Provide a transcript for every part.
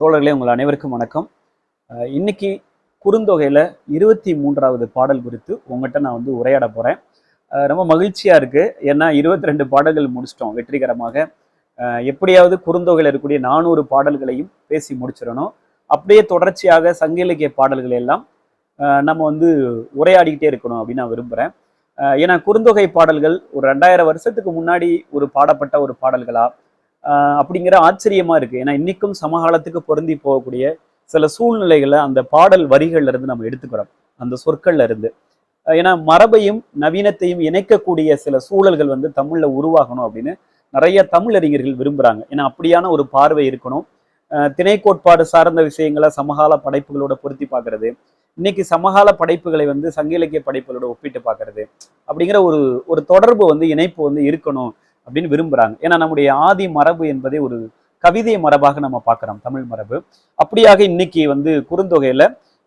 தோழர்களே உங்கள் அனைவருக்கும் வணக்கம். அஹ் இன்னைக்கு குறுந்தொகையில் இருபத்தி மூன்றாவது பாடல் குறித்து உங்கள்கிட்ட நான் வந்து உரையாட போகிறேன் ரொம்ப மகிழ்ச்சியாக இருக்குது ஏன்னா இருபத்தி ரெண்டு பாடல்கள் முடிச்சிட்டோம். வெற்றிகரமாக. அஹ் எப்படியாவது குறுந்தொகையில் இருக்கக்கூடிய நானூறு பாடல்களையும் பேசி முடிச்சிடணும். அப்படியே தொடர்ச்சியாக சங்க இலக்கிய பாடல்கள் எல்லாம் நம்ம வந்து உரையாடிக்கிட்டே இருக்கணும் அப்படின்னு நான் விரும்புகிறேன் ஏன்னா குறுந்தொகை பாடல்கள் ஒரு ரெண்டாயிரம் வருஷத்துக்கு முன்னாடி ஒரு பாடப்பட்ட ஒரு பாடல்களா அப்படிங்கிற ஆச்சரியமா இருக்கு. ஏன்னா இன்னைக்கும் சமகாலத்துக்கு பொருந்தி போகக்கூடிய சில சூழ்நிலைகளை அந்த பாடல் வரிகள்ல இருந்து நம்ம எடுத்துக்கிறோம். அந்த சொற்கள்ல இருந்து. ஏன்னா மரபையும் நவீனத்தையும் இணைக்கக்கூடிய சில சூழல்கள் வந்து தமிழ்ல உருவாகணும் அப்படின்னு நிறைய தமிழறிஞர்கள் விரும்புறாங்க. ஏன்னா அப்படியான ஒரு பார்வை இருக்கணும். ஆஹ் திணை கோட்பாடு சார்ந்த விஷயங்களை சமகால படைப்புகளோட பொருத்தி பார்க்கறது. இன்னைக்கு சமகால படைப்புகளை வந்து சங்க இலக்கிய படைப்புகளோட ஒப்பிட்டு பார்க்கறது. அப்படிங்கிற ஒரு ஒரு தொடர்பு வந்து இணைப்பு வந்து இருக்கணும். அப்படின்னு விரும்புறாங்க. ஏன்னா நம்முடைய ஆதி மரபு என்பதே ஒரு கவிதை மரபாக நம்ம பார்க்குறோம் தமிழ் மரபு. அப்படியாக இன்னைக்கு வந்து குறுந்தொகையில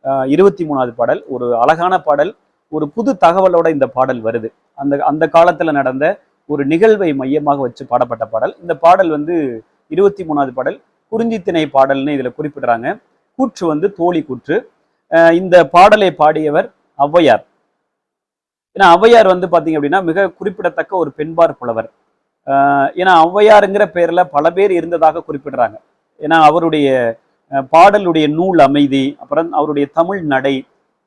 ஆஹ் இருபத்தி மூணாவது பாடல் ஒரு அழகான பாடல் ஒரு புது தகவலோட இந்த பாடல் வருது. அந்த அந்த காலத்துல நடந்த ஒரு நிகழ்வை மையமாக வச்சு பாடப்பட்ட பாடல். இந்த பாடல் வந்து இருபத்தி மூணாவது பாடல் குறிஞ்சித்திணை பாடல்னு இதுல குறிப்பிடுறாங்க. கூற்று வந்து தோழி கூற்று. இந்த பாடலை பாடியவர் ஔவையார். ஏன்னா ஔவையார் வந்து பாத்தீங்க அப்படின்னா மிக குறிப்பிடத்தக்க ஒரு பெண்பார் புலவர். ஏன்னா ஔவையாருங்கிற பேரில் பல பேர் இருந்ததாக குறிப்பிடுறாங்க. ஏன்னா அவருடைய பாடலுடைய நூல் அமைதி அப்புறம் அவருடைய தமிழ் நடை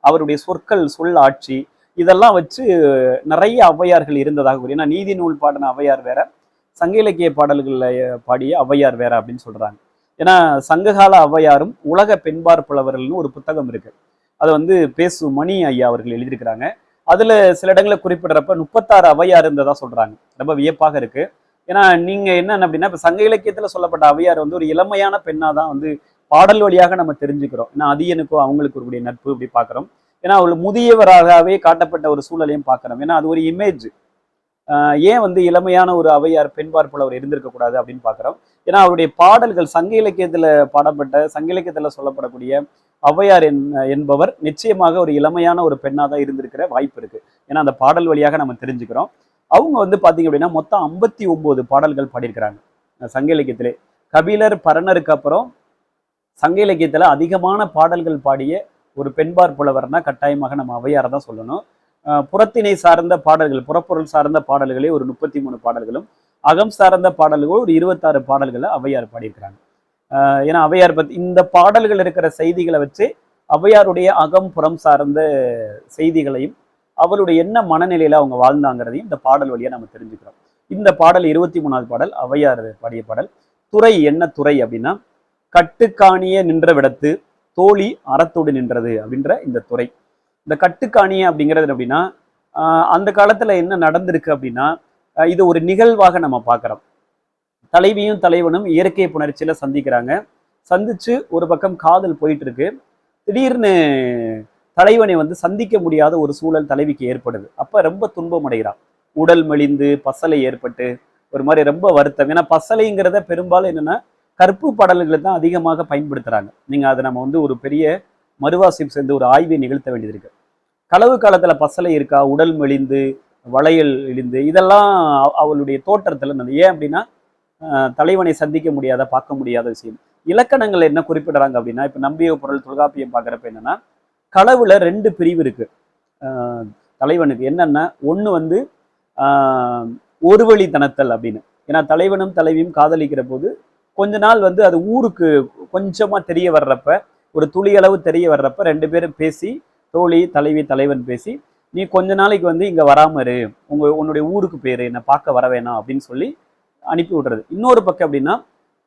அவருடைய சொற்கள் சொல் ஆட்சி இதெல்லாம் வச்சு நிறைய ஔவையார்கள் இருந்ததாக கூறி ஏன்னா நீதி நூல் பாடின ஔவையார் வேற சங்க இலக்கிய பாடல்களில் பாடிய ஔவையார் வேற அப்படின்னு சொல்றாங்க. ஏன்னா சங்ககால ஔவையாரும் உலக பெண்பார் புலவர்கள்னு ஒரு புத்தகம் இருக்கு. அதை வந்து பேசு மணி ஐயா அவர்கள் எழுதியிருக்கிறாங்க. அதுல சில இடங்களில் குறிப்பிடுறப்ப முப்பத்தாறு அவையார் இருந்ததா சொல்றாங்க. ரொம்ப வியப்பாக இருக்கு. ஏன்னா நீங்க என்ன அப்படின்னா இப்ப சங்க இலக்கியத்துல சொல்லப்பட்ட அவையார் வந்து ஒரு இளமையான பெண்ணா தான் வந்து பாடல் வழியாக நம்ம தெரிஞ்சுக்கிறோம். ஏன்னா அதியனுக்கும் அவங்களுக்கு ஒரு நட்பு இப்படி பார்க்குறோம் ஏன்னா அவள் முதியவராகவே காட்டப்பட்ட ஒரு சூழலையும் பார்க்குறோம் ஏன்னா அது ஒரு இமேஜ் ஏன் வந்து இளமையான ஒரு அவையார் பெண்பார் புலவர் இருந்திருக்க கூடாது அப்படின்னு பார்க்குறோம். ஏன்னா அவருடைய பாடல்கள் சங்க இலக்கியத்துல பாடப்பட்ட சங்க இலக்கியத்துல சொல்லப்படக்கூடிய ஔவையார் என் என்பவர் நிச்சயமாக ஒரு இளமையான ஒரு பெண்ணாக தான் இருந்திருக்கிற வாய்ப்பு இருக்கு. ஏன்னா அந்த பாடல் வழியாக நம்ம தெரிஞ்சுக்கிறோம். அவங்க வந்து பார்த்தீங்க அப்படின்னா மொத்தம் ஐம்பத்தி ஒம்பது பாடல்கள் பாடியிருக்கிறாங்க. சங்க இலக்கியத்திலே. கபிலர் பரணருக்கு அப்புறம் சங்க இலக்கியத்துல அதிகமான பாடல்கள் பாடிய ஒரு பெண்பார் புலவர்னா கட்டாயமாக நம்ம ஔவையாரை தான் சொல்லணும். புறத்தினை சார்ந்த பாடல்கள் புறப்பொருள் சார்ந்த பாடல்களே ஒரு முப்பத்தி மூணு பாடல்களும் அகம் சார்ந்த பாடல்கள் ஒரு இருபத்தாறு பாடல்களை அவையார் பாடியிருக்கிறாங்க. ஆஹ் ஏன்னா அவையார் பத்தி இந்த பாடல்கள் இருக்கிற செய்திகளை வச்சு ஔவையாருடைய அகம் புறம் சார்ந்த செய்திகளையும் அவருடைய என்ன மனநிலையில அவங்க வாழ்ந்தாங்கிறதையும் இந்த பாடல் வழியா நம்ம தெரிஞ்சுக்கிறோம். இந்த பாடல் இருபத்தி மூணாவது பாடல் அவையார் பாடிய பாடல். துறை என்ன துறை அப்படின்னா கட்டுக்காணிய நின்ற விடத்து தோழி அறத்தோடு நின்றது அப்படின்ற இந்த துறை. இந்த கட்டுக்காணி அப்படிங்கிறது அப்படின்னா அந்த காலத்துல என்ன நடந்திருக்கு அப்படின்னா இது ஒரு நிகழ்வாக நம்ம பார்க்குறோம். தலைவியும் தலைவனும் இயற்கை புணர்ச்சியில சந்திக்கிறாங்க. சந்திச்சு ஒரு பக்கம் காதல் போயிட்டு இருக்கு திடீர்னு தலைவனை வந்து சந்திக்க முடியாத ஒரு சூழல் தலைவிக்கு ஏற்படுது. அப்போ ரொம்ப துன்பம் அடைகிறான். உடல் மெலிந்து பசலை ஏற்பட்டு ஒரு மாதிரி ரொம்ப வருத்தம். ஏன்னா பசலைங்கிறத பெரும்பாலும் என்னென்னா கற்பு படல்களை தான் அதிகமாக பயன்படுத்துறாங்க. நீங்கள் அதை நம்ம வந்து ஒரு பெரிய மறுவாசிப்பு சேர்ந்து ஒரு ஆய்வை நிகழ்த்த வேண்டியது இருக்குது களவு காலத்தில் பசலை இருக்கா? உடல் மெலிந்து வளையல் இழிந்து இதெல்லாம் அவளுடைய தோற்றத்தில் இருந்தது ஏன் அப்படின்னா தலைவனை சந்திக்க முடியாத பார்க்க முடியாத விஷயம். இலக்கணங்கள் என்ன குறிப்பிடுறாங்க அப்படின்னா இப்போ நம்பிய பொருள் தொல்காப்பியம் பார்க்குறப்ப என்னன்னா களவுல ரெண்டு பிரிவு இருக்கு. தலைவனுக்கு என்னன்னா ஒன்று வந்து ஒரு வழி தனத்தல் அப்படின்னு. ஏன்னா தலைவனும் தலைவியும் காதலிக்கிற போது கொஞ்ச நாள் வந்து அது ஊருக்கு கொஞ்சமாக தெரிய வர்றப்ப ஒரு துளியளவு தெரிய வர்றப்ப ரெண்டு பேரும் பேசி தோழி தலைவி தலைவன் பேசி நீ கொஞ்ச நாளைக்கு வந்து இங்க வராம இரு. உங்க உன்னுடைய ஊருக்கு பேர் என்னை பார்க்க வர வேணாம் அப்படின்னு சொல்லி அனுப்பி விடுறது. இன்னொரு பக்கம் அப்படின்னா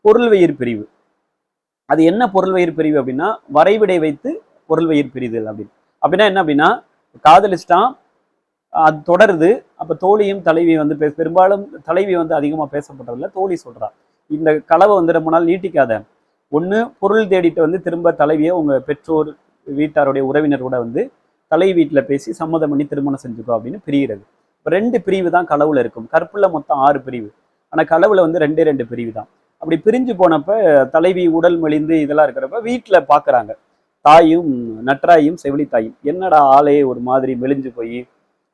பொருள்வயிர் பிரிவு. அது என்ன பொருள்வயிர் பிரிவு அப்படின்னா வரைவிடை வைத்து பொருள் வெயிர் பிரிதல் அப்படின்னு. அப்படின்னா என்ன அப்படின்னா காதலிச்சிட்டான் அது தொடருது. அப்ப தோழியும் தலைவியும் வந்து பேச பெரும்பாலும் தலைவி வந்து அதிகமா பேசப்படுறதில்ல தோழி சொல்றா. இந்த கலவை வந்து ரொம்ப நாள் நீட்டிக்காத. ஒண்ணு பொருள் தேடிட்டு வந்து திரும்ப தலைவியை உங்க பெற்றோர் வீட்டாருடைய உறவினரோட வந்து தலை வீட்டில் பேசி சம்மதம் பண்ணி திருமணம் செஞ்சுக்கோ அப்படின்னு பிரிகிறது. இப்போ ரெண்டு பிரிவு தான் களவுல இருக்கும். கற்புல மொத்தம் ஆறு பிரிவு. ஆனால் களவுல வந்து ரெண்டே ரெண்டு பிரிவு தான். அப்படி பிரிஞ்சு போனப்ப தலைவி உடல் மெலிந்து இதெல்லாம் இருக்கிறப்ப வீட்டில் பார்க்குறாங்க தாயும் நட்ராயும் செவிலி தாயும். என்னடா ஆளே ஒரு மாதிரி மெலிஞ்சு போய்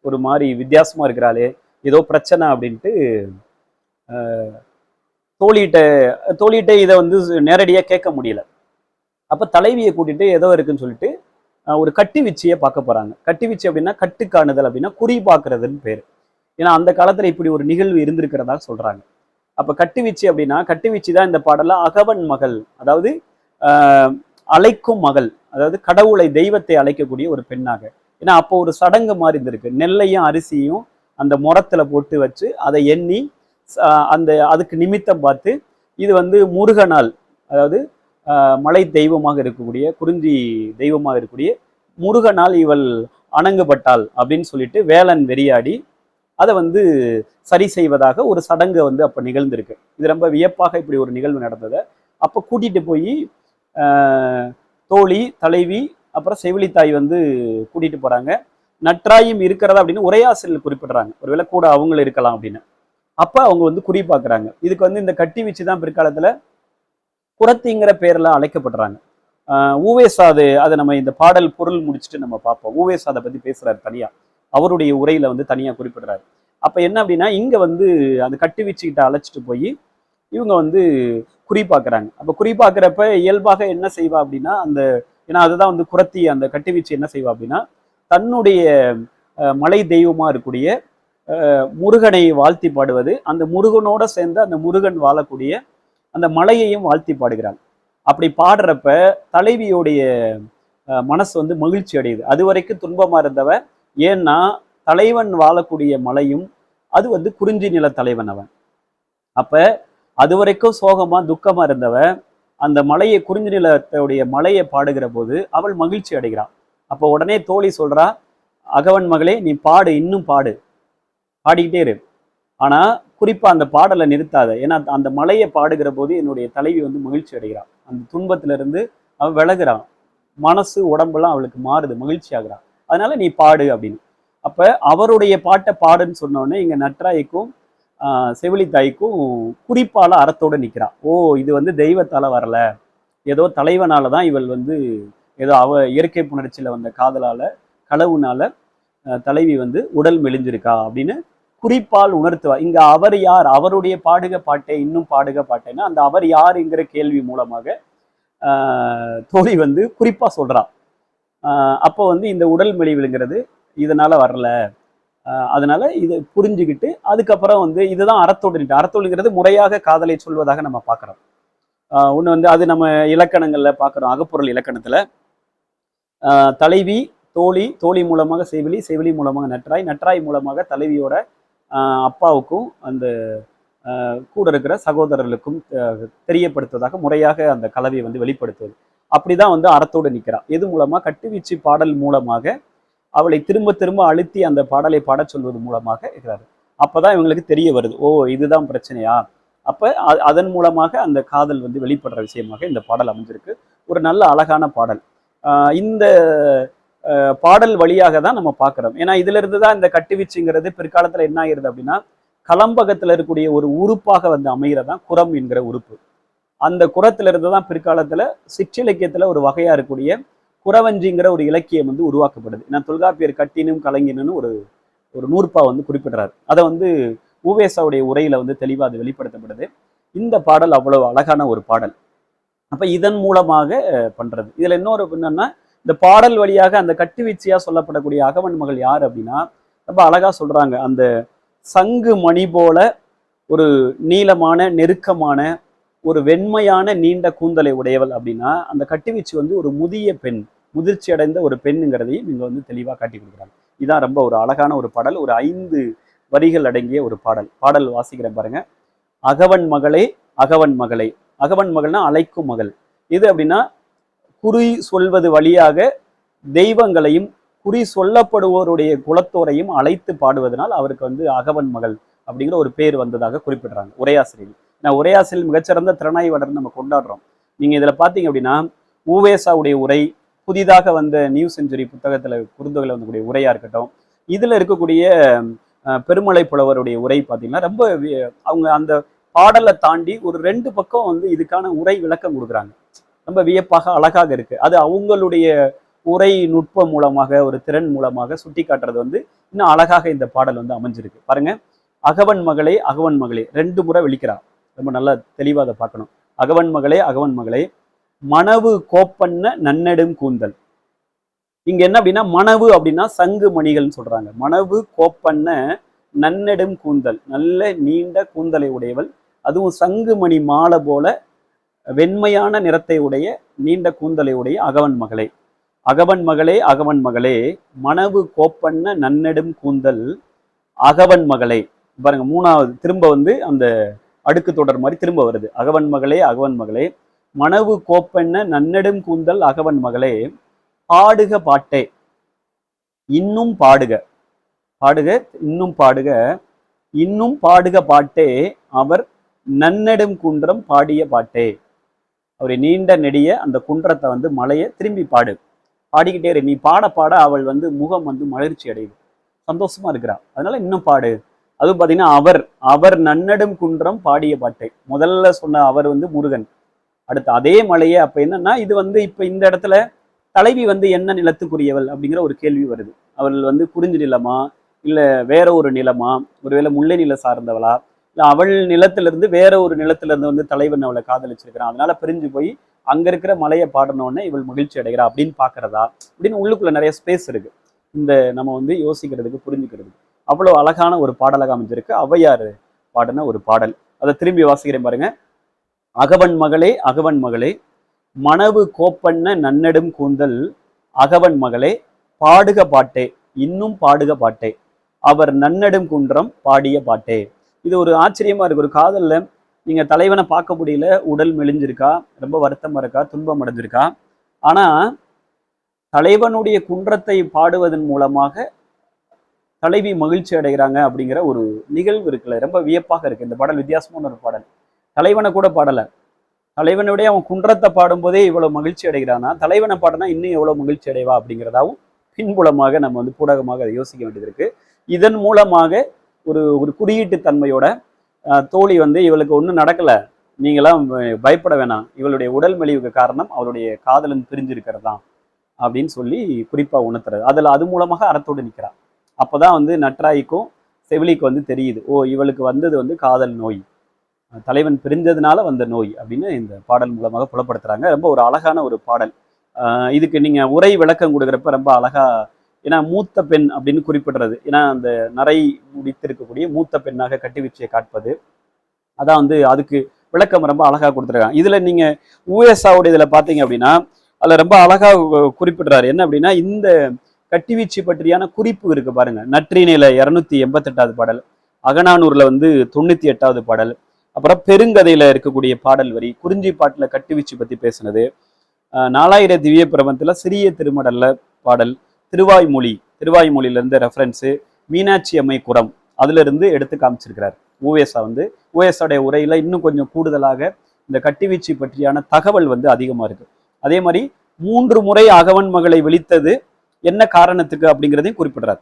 ஒரு மாதிரி வித்தியாசமாக இருக்கிறாளே ஏதோ பிரச்சனை அப்படின்ட்டு தோழிகிட்ட தோழிகிட்ட இதை வந்து நேரடியாக கேட்க முடியல. அப்போ தலைவியை கூட்டிகிட்டு ஏதோ இருக்குன்னு சொல்லிட்டு ஒரு கட்டி வீச்சியை பார்க்க போகிறாங்க கட்டி விச்சி அப்படின்னா கட்டு காணுதல் அப்படின்னா குறி பார்க்கறதுன்னு பேர். ஏன்னா அந்த காலத்தில் இப்படி ஒரு நிகழ்வு இருந்திருக்கிறதா சொல்றாங்க. அப்ப கட்டுவீச்சு அப்படின்னா கட்டுவீச்சு தான் இந்த பாடலில் அகவன் மகள் அதாவது அழைக்கும் மகள் அதாவது கடவுளை தெய்வத்தை அழைக்கக்கூடிய ஒரு பெண்ணாக. ஏன்னா அப்போ ஒரு சடங்கு மாதிரி இருந்திருக்கு. நெல்லையும் அரிசியும் அந்த முரத்தில் போட்டு வச்சு அதை எண்ணி அந்த அதுக்கு நிமித்தம் பார்த்து இது வந்து முருகனால் அதாவது மலை தெய்வமாக இருக்கக்கூடிய குறிஞ்சி தெய்வமாக இருக்கக்கூடிய முருகனால் இவள் அணங்குபட்டாள் அப்படின்னு சொல்லிட்டு வேலன் வெறியாடி அதை வந்து சரி செய்வதாக ஒரு சடங்கு வந்து அப்போ நிகழ்ந்திருக்கு. இது ரொம்ப வியப்பாக இப்படி ஒரு நிகழ்வு நடந்ததை. அப்போ கூட்டிட்டு போய் தோழி தலைவி அப்புறம் செவிலித்தாய் வந்து கூட்டிட்டு போறாங்க. நற்றாயும் இருக்கிறதா அப்படின்னு உரையாசிரியர் குறிப்பிடுறாங்க. ஒருவேளை கூட அவங்களும் இருக்கலாம் அப்படின்னு. அப்போ அவங்க வந்து குறி இதுக்கு வந்து இந்த கட்டி வச்சு தான் பிற்காலத்துல குரத்திங்கிற பேர்ல அழைக்கப்படுறாங்க. ஊவே ஊவேசாது அதை நம்ம இந்த பாடல் பொருள் முடிச்சுட்டு நம்ம பார்ப்போம். ஊவேசாதை பத்தி பேசுறாரு தனியா. அவருடைய உரையில வந்து தனியா குறிப்பிடுறாரு. அப்ப என்ன அப்படின்னா இங்க வந்து அந்த கட்டி வச்சுக்கிட்ட அழைச்சிட்டு போய் இவங்க வந்து குறிப்பாக்குறாங்க அப்போ அப்ப இயல்பாக என்ன செய்வா அப்படின்னா அந்த ஏன்னா அதுதான் வந்து குரத்தி அந்த கட்டிவீச்சு என்ன செய்வா அப்படின்னா தன்னுடைய மலை தெய்வமா இருக்கக்கூடிய முருகனை வாழ்த்தி பாடுவது அந்த முருகனோட சேர்ந்து அந்த முருகன் வாழக்கூடிய அந்த மலையையும் வாழ்த்தி பாடுகிறாள். அப்படி பாடுறப்ப தலைவியோடைய மனசு வந்து மகிழ்ச்சி அடையுது. அது வரைக்கும் துன்பமா இருந்தவ ஏன்னா தலைவன் வாழக்கூடிய மலையும் அது வந்து குறிஞ்சி நில தலைவன் அவன். அப்ப அது வரைக்கும் சோகமா துக்கமா இருந்தவ அந்த மலையை குறிஞ்சி நிலத்தோடைய மலையை பாடுகிற போது அவள் மகிழ்ச்சி அடைகிறாள். அப்போ உடனே தோழி சொல்றா அகவன் மகளே நீ பாடு இன்னும் பாடு. பாடிக்கிட்டே இரு. ஆனால் குறிப்பாக அந்த பாடலை நிறுத்தாத. ஏன்னா அந்த மலையை பாடுகிற போது என்னுடைய தலைவி வந்து மகிழ்ச்சி அடைகிறான் அந்த துன்பத்திலிருந்து அவன் மனசு உடம்பெல்லாம் அவளுக்கு மாறுது. மகிழ்ச்சி ஆகிறான். அதனால நீ பாடு அப்படின்னு. அப்போ அவருடைய பாட்டை பாடுன்னு சொன்னோடனே இங்கே நட்ராய்க்கும் செவிலித்தாய்க்கும் குறிப்பால் அறத்தோடு நிற்கிறான். ஓ இது வந்து தெய்வத்தால் வரல. ஏதோ தலைவனால தான் இவள் வந்து ஏதோ அவ இயற்கை புணர்ச்சியில் வந்த காதலால் களவுனால தலைவி வந்து உடல் மெலிஞ்சிருக்கா அப்படின்னு குறிப்பால் உணர்த்துவார் இங்க அவர் யார்? அவருடைய பாடுக பாட்டே இன்னும் பாடுக பாட்டேன்னா அந்த அவர் யாருங்கிற கேள்வி மூலமாக தோழி வந்து குறிப்பா சொல்றா. அப்போ வந்து இந்த உடல் மெலிவுங்கிறது இதனால வரல. அதனால் அதனால இது புரிஞ்சுக்கிட்டு அதுக்கப்புறம் வந்து இதுதான் அறத்தொழில் அறத்தொழில்ங்கிறது முறையாக காதலை சொல்வதாக நம்ம பார்க்குறோம். ஒன்று வந்து அது நம்ம இலக்கணங்களில் பார்க்குறோம் அகப்பொருள் இலக்கணத்தில். தலைவி தோழி தோழி மூலமாக செவிலி செவிலி மூலமாக நற்றாய் நற்றாய் மூலமாக தலைவியோட அப்பாவுக்கும் அந்த கூட இருக்கிற சகோதரர்களுக்கும் தெரியப்படுத்துவதாக முறையாக அந்த கலவையை வந்து வெளிப்படுத்துவது. அப்படிதான் வந்து அறத்தோடு நிற்கிறா எது மூலமா? கட்டுவீச்சு பாடல் மூலமாக அவளை திரும்ப திரும்ப அழுத்தி அந்த பாடலை பாடச் சொல்வது மூலமாக இருக்கிறார். அப்பதான் இவங்களுக்கு தெரிய வருது. ஓ இதுதான் பிரச்சனையா? அப்ப அதன் மூலமாக அந்த காதல் வந்து வெளிப்படுற விஷயமாக இந்த பாடல் அமைஞ்சிருக்கு. ஒரு நல்ல அழகான பாடல். இந்த பாடல் வழியாக தான் நம்ம பார்க்குறோம். ஏன்னா இதுல இருந்து தான் இந்த கட்டுவீச்சுங்கிறது பிற்காலத்துல என்ன ஆயிருது அப்படின்னா கலம்பகத்துல இருக்கக்கூடிய ஒரு உறுப்பாக வந்து அமைகிறதான் குரம் என்கிற உறுப்பு. அந்த குரத்திலிருந்து தான் பிற்காலத்துல சிற்றிலக்கியத்துல ஒரு வகையா இருக்கக்கூடிய குறவஞ்சிங்கிற ஒரு இலக்கியம் வந்து உருவாக்கப்படுது. ஏன்னா தொல்காப்பியர் கட்டினும் கலைஞனும் ஒரு ஒரு நூற்பா வந்து குறிப்பிடுறாரு. அதை வந்து ஊவேசாவுடைய உரையில வந்து தெளிவாக அது வெளிப்படுத்தப்படுது. இந்த பாடல் அவ்வளவு அழகான ஒரு பாடல். அப்ப இதன் மூலமாக பண்ணுறது பண்றது. இதுல இன்னொரு என்னன்னா இந்த பாடல் வழியாக அந்த கட்டுவீச்சியா சொல்லப்படக்கூடிய அகவன் மகள் யார் அப்படின்னா ரொம்ப அழகா சொல்றாங்க. அந்த சங்கு மணி போல ஒரு நீளமான நெருக்கமான ஒரு வெண்மையான நீண்ட கூந்தலை உடையவள் அப்படின்னா அந்த கட்டுவீச்சு வந்து ஒரு முதிய பெண் முதிர்ச்சி அடைந்த ஒரு பெண்ணுங்கிறதையும் இங்க வந்து தெளிவா காட்டி கொடுக்குறாங்க. இதான் ரொம்ப ஒரு அழகான ஒரு பாடல் ஒரு ஐந்து வரிகள் அடங்கிய ஒரு பாடல். பாடல் வாசிக்கிறேன் பாருங்க. அகவன் மகளே அகவன் மகளே அகவன் மகள்னா அழைக்கும் மகள். இது அப்படின்னா குறி சொல்வது வழியாக தெய்வங்களையும் குறி சொல்லப்படுவோருடைய குலத்தோரையும் அழைத்து பாடுவதனால் அவருக்கு வந்து அகவன் மகள் அப்படிங்கிற ஒரு பேர் வந்ததாக குறிப்பிடுறாங்க. உரையாசிரியர். நான் உரையாசிரியர் மிகச்சிறந்த திறனாய்வாளர் நம்ம கொண்டாடுறோம். நீங்க இதுல பார்த்தீங்க அப்படின்னா ஊவேசாவுடைய உரை புதிதாக வந்த நியூ செஞ்சுரி புத்தகத்துல குறுந்தொகையில் வந்தக்கூடிய உரையா இருக்கட்டும் இதுல இருக்கக்கூடிய பெருமலை புலவருடைய உரை பார்த்தீங்கன்னா ரொம்ப அவங்க அந்த பாடலை தாண்டி ஒரு ரெண்டு பக்கம் வந்து இதுக்கான உரை விளக்கம் கொடுக்குறாங்க. ரொம்ப வியப்பாக அழகாக இருக்கு. அது அவங்களுடைய உரை நுட்பம் மூலமாக ஒரு திறன் மூலமாக சுட்டி காட்டுறது வந்து இன்னும் அழகாக இந்த பாடல் வந்து அமைஞ்சிருக்கு. பாருங்க. அகவன் மகளே அகவன் மகளே ரெண்டு முறை விழிக்கிறா. ரொம்ப நல்லா தெளிவா அதை பார்க்கணும். அகவன் மகளே அகவன் மகளே மணவு கோப்பண்ண நன்னெடும் கூந்தல். இங்க என்ன அப்படின்னா மணவு அப்படின்னா சங்கு மணிகள்னு சொல்றாங்க. மணவு கோப்பண்ண நன்னெடும் கூந்தல். நல்ல நீண்ட கூந்தலை உடையவள். அதுவும் சங்கு மணி மாலை போல வெண்மையான நிறத்தை உடைய நீண்ட கூந்தலை உடைய அகவன் மகளே. அகவன் மகளே அகவன் மகளே மணவு கோப்பண்ண நன்னெடும் கூந்தல் அகவன் மகளே. பாருங்க மூணாவது திரும்ப வந்து அந்த அடுக்கு தொடர் மாதிரி திரும்ப வருது. அகவன் மகளே அகவன் மகளே மணவு கோப்பென்ன நன்னெடும் கூந்தல் அகவன் மகளே பாடுக பாட்டே. இன்னும் பாடுக. பாடுக இன்னும் பாடுக. இன்னும் பாடுக பாட்டே அவர் நன்னெடும் குன்றம் பாடிய பாட்டே. அவர் நீண்ட நெடிய அந்த குன்றத்தை வந்து மலையை திரும்பி பாடு. பாடிக்கிட்டே இரு. நீ பாட பாட அவள் வந்து முகம் வந்து மலர்ச்சி அடையுது. சந்தோஷமா இருக்கிறா. அதனால இன்னும் பாடு. அதுவும் பார்த்தீங்கன்னா அவர் அவர் நன்னடும் குன்றம் பாடிய பாட்டை. முதல்ல சொன்ன அவர் வந்து முருகன். அடுத்து அதே மலையே அப்ப என்னன்னா இது வந்து இப்ப இந்த இடத்துல தலைவி வந்து என்ன நிலத்துக்குரியவள் அப்படிங்கிற ஒரு கேள்வி வருது. அவள் வந்து குறிஞ்சி நிலமா? இல்ல வேற ஒரு நிலமா? ஒருவேளை முல்லை நில சார்ந்தவளா? இல்லை அவள் நிலத்திலிருந்து வேற ஒரு நிலத்திலிருந்து வந்து தலைவன் அவளை காதலிச்சிருக்கிறான். அதனால பிரிஞ்சு போய் அங்கே இருக்கிற மலையை பாடினோடனே இவள் மகிழ்ச்சி அடைகிறா அப்படின்னு பார்க்குறதா அப்படின்னு உள்ளுக்குள்ள நிறைய ஸ்பேஸ் இருக்கு. இந்த நம்ம வந்து யோசிக்கிறதுக்கு புரிஞ்சுக்கிறதுக்கு. அவ்வளோ அழகான ஒரு பாடலாக அமைஞ்சிருக்கு. ஔவையார் பாடின ஒரு பாடல். அதை திரும்பி வாசிக்கிறேன் பாருங்க. அகவன் மகளே அகவன் மகளே மணவு கோப்பண்ண நன்னெடும் கூந்தல். அகவன் மகளே பாடுக பாட்டே இன்னும் பாடுக பாட்டே. அவர் நன்னெடும் குன்றம் பாடிய பாட்டே. இது ஒரு ஆச்சரியமா இருக்கு. ஒரு காதல்ல நீங்க தலைவனை பார்க்க முடியல உடல் மெலிஞ்சிருக்கா ரொம்ப வருத்தமா இருக்கா துன்பம் அடைஞ்சிருக்கா? ஆனா தலைவனுடைய குன்றத்தை பாடுவதன் மூலமாக தலைவி மகிழ்ச்சி அடைகிறாங்க அப்படிங்கிற ஒரு நிகழ்வு இருக்குல்ல. ரொம்ப வியப்பாக இருக்கு. இந்த பாடல் வித்தியாசமான ஒரு பாடல். தலைவனை கூட பாடல. தலைவனுடைய அவன் குன்றத்தை பாடும்போதே இவ்வளவு மகிழ்ச்சி அடைகிறானா? தலைவனை பாடினா இன்னும் எவ்வளவு மகிழ்ச்சி அடைவா அப்படிங்கிறதாவும் பின்புலமாக நம்ம வந்து பூடகமாக அதை யோசிக்க வேண்டியது இருக்கு. இதன் மூலமாக ஒரு ஒரு குறியீட்டு தன்மையோட தோழி வந்து இவளுக்கு ஒன்றும் நடக்கலை. நீங்களாம் பயப்பட வேணாம். இவளுடைய உடல் மெலிவுக்கு காரணம் அவளுடைய காதலன் பிரிஞ்சிருக்கிறது தான் அப்படின்னு சொல்லி குறிப்பாக உணர்த்துறது அதில் அது மூலமாக அறத்தோடு நிற்கிறான் அப்போ தான் வந்து நட்ராய்க்கும் செவிலிக்கு வந்து தெரியுது. ஓ இவளுக்கு வந்தது வந்து காதல் நோய். தலைவன் பிரிஞ்சதுனால வந்த நோய் அப்படின்னு இந்த பாடல் மூலமாக புலப்படுத்துகிறாங்க ரொம்ப ஒரு அழகான ஒரு பாடல். இதுக்கு நீங்கள் உரை விளக்கம் கொடுக்குறப்ப ரொம்ப அழகாக ஏன்னா மூத்த பெண் அப்படின்னு குறிப்பிடுறது. ஏன்னா அந்த நரை முடித்திருக்கக்கூடிய மூத்த பெண்ணாக கட்டிவீச்சியை காட்பது. அதான் வந்து அதுக்கு விளக்கம் ரொம்ப அழகா கொடுத்துருக்காங்க. இதில் நீங்க ஊஎஸ்ஆவுடைய இதில் பார்த்தீங்க அப்படின்னா அதில் ரொம்ப அழகாக குறிப்பிடுறாரு. என்ன அப்படின்னா இந்த கட்டிவீச்சு பற்றியான குறிப்பு இருக்கு பாருங்க. நற்றினையில் இரநூத்தி எண்பத்தெட்டாவது பாடல் அகநானூர்ல வந்து தொண்ணூத்தி எட்டாவது பாடல் அப்புறம் பெருங்கதையில இருக்கக்கூடிய பாடல் வரி குறிஞ்சி பாட்டுல கட்டிவீச்சு பத்தி பேசுனது நாலாயிர திவ்ய பிரபந்தத்துல சிறிய திருமடல்ல பாடல் திருவாய்மொழி திருவாய்மொழியிலேருந்து ரெஃபரன்ஸு மீனாட்சி அம்மை குரம் அதிலிருந்து எடுத்து காமிச்சிருக்கிறார். ஊஎஸ்ஆ வந்து ஊஎஸ்ஆடைய உரையில் இன்னும் கொஞ்சம் கூடுதலாக இந்த கட்டிவீச்சு பற்றியான தகவல் வந்து அதிகமாக இருக்கு. அதே மாதிரி மூன்று முறை அகவன் மகளை விழித்தது என்ன காரணத்துக்கு அப்படிங்கிறதையும் குறிப்பிடுறாரு.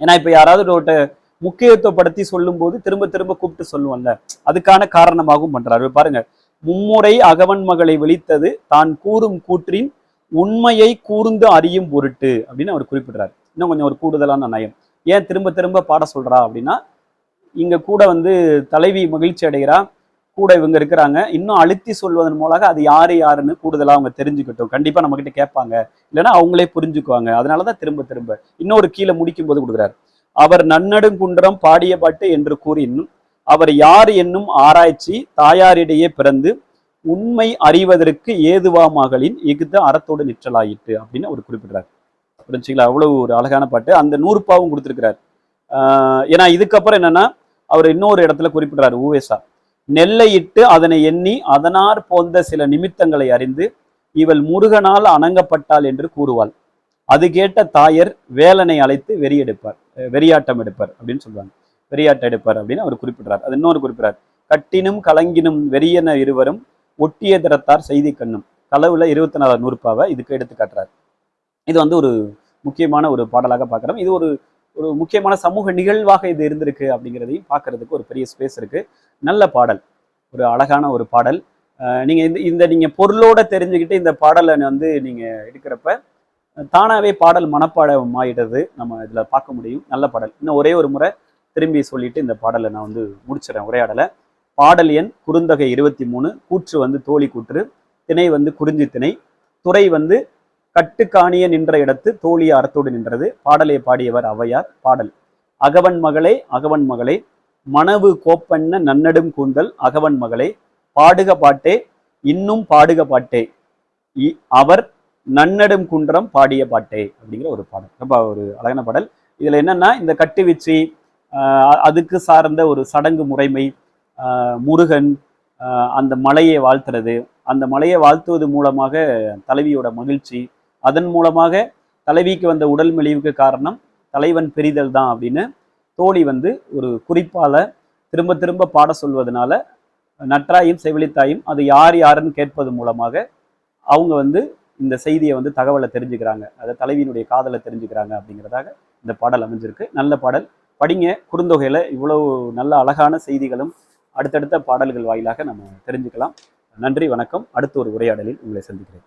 ஏன்னா இப்போ யாராவது ஒரு முக்கியத்துவப்படுத்தி சொல்லும்போது திரும்ப திரும்ப கூப்பிட்டு சொல்லுவோம்ல அதுக்கான காரணமாகவும் பண்றாரு. பாருங்க மும்முறை அகவன் மகளை விழித்தது தான் கூறும் கூற்றின் உண்மையை கூர்ந்து அறியும் பொருட்டு அப்படின்னு அவர் குறிப்பிடுறாரு. இன்னும் கொஞ்சம் ஒரு கூடுதலான நயம். ஏன் திரும்ப திரும்ப பாட சொல்றா அப்படின்னா இங்க கூட வந்து தலைவி மகிழ்ச்சி அடைகிறா கூட இவங்க இருக்கிறாங்க. இன்னும் அழுத்தி சொல்வதன் மூலமாக அது யாரு யாருன்னு கூடுதலாக அவங்க தெரிஞ்சுக்கிட்டோம். கண்டிப்பா நம்ம கிட்ட கேட்பாங்க. இல்லைன்னா அவங்களே புரிஞ்சுக்குவாங்க. அதனாலதான் திரும்ப திரும்ப. இன்னொரு கீழே முடிக்கும் போது கொடுக்குறாரு. அவர் நன்னடுங்குன்றம் பாடிய பாட்டு என்று கூறினும் அவர் யார் என்னும் ஆராய்ச்சி தாயாரிடையே பிறந்து உண்மை அறிவதற்கு ஏதுவாமகளின் இஃது அறத்தோடு நிற்றலாயிற்று அப்படின்னு அவர் குறிப்பிடுறார். புரிஞ்சுங்களா? அவ்வளவு ஒரு அழகான பாட்டு. அந்த நூறுப்பாவும் கொடுத்துருக்கிறார். ஏன்னா இதுக்கப்புறம் என்னன்னா அவர் இன்னொரு இடத்துல குறிப்பிடுறாரு ஊவேசா. நெல்லை இட்டு அதனை எண்ணி அதனார் போந்த சில நிமித்தங்களை அறிந்து இவள் முருகனால் அணங்கப்பட்டாள் என்று கூறுவாள். அது கேட்ட தாயர் வேலனை அழைத்து வெறியெடுப்பார் வெறியாட்டம் எடுப்பார் அப்படின்னு சொல்லுவாங்க வெறியாட்டம் எடுப்பார் அப்படின்னு அவர் குறிப்பிடுறார். அது இன்னொரு குறிப்பிடுறார். கட்டினும் கலங்கினும் வெறியன இருவரும் ஒட்டிய தரத்தார் செய்தி கண்ணும் களவுல இருபத்தி நாலு நூறுப்பாவை இதுக்கு எடுத்து காட்டுறாரு. இது வந்து ஒரு முக்கியமான ஒரு பாடலாக பார்க்குறோம். இது ஒரு ஒரு முக்கியமான சமூக நிகழ்வாக இது இருந்திருக்கு அப்படிங்கிறதையும் பார்க்கறதுக்கு ஒரு பெரிய ஸ்பேஸ் இருக்கு. நல்ல பாடல். ஒரு அழகான ஒரு பாடல். நீங்க இந்த இந்த நீங்க பொருளோட தெரிஞ்சுக்கிட்டு இந்த பாடலை வந்து நீங்க எடுக்கிறப்ப தானாவே பாடல் மனப்பாடம் ஆயிடுறது நம்ம இதில் பார்க்க முடியும். நல்ல பாடல். இன்னும் ஒரே ஒரு முறை திரும்பி சொல்லிட்டு இந்த பாடலை நான் வந்து முடிச்சிடறேன் உரையாடலை. பாடல் எண் குறுந்தொகை இருபத்தி மூணு கூற்று வந்து தோழி கூற்று திணை வந்து குறிஞ்சி திணை துறை வந்து கட்டுக்காணிய நின்ற இடத்து தோழிய அறத்தோடு நின்றது பாடலை பாடியவர் அவையார் பாடல். அகவன் மகளே அகவன் மகளே மணவு கோப்பண்ண நன்னடும் கூந்தல் அகவன் மகளே பாடுக பாட்டே இன்னும் பாடுக பாட்டே இ- அவர் நன்னடும் குன்றம் பாடிய பாட்டே அப்படிங்கிற ஒரு பாடல். ரொம்ப ஒரு அழகான பாடல். இதில் என்னன்னா இந்த கட்டுவீச்சு ஆஹ் அதுக்கு சார்ந்த ஒரு சடங்கு முறைமை முருகன் அந்த மலையை வாழ்த்துறது. அந்த மலையை வாழ்த்துவது மூலமாக தலைவியோட மகிழ்ச்சி. அதன் மூலமாக தலைவிக்கு வந்த உடல் மெலிவுக்கு காரணம் தலைவன் பெரிதல் தான் அப்படின்னு தோழி வந்து ஒரு குறிப்பால் திரும்ப திரும்ப பாட சொல்வதனால நற்றாயும் செவிலித்தாயும் அது யார் யாருன்னு கேட்பது மூலமாக அவங்க வந்து இந்த செய்தியை வந்து தகவலை தெரிஞ்சுக்கிறாங்க. அதை தலைவியினுடைய காதலை தெரிஞ்சுக்கிறாங்க அப்படிங்கிறதாக இந்த பாடல் அமைஞ்சிருக்கு. நல்ல பாடல். படிங்க. குறுந்தொகையில் இவ்வளவு நல்ல அழகான செய்திகளும் அடுத்தடுத்த பாடல்கள் வாயிலாக நம்ம தெரிஞ்சுக்கலாம். நன்றி வணக்கம். அடுத்த ஒரு உரையாடலில் உங்களை சந்திக்கிறேன்.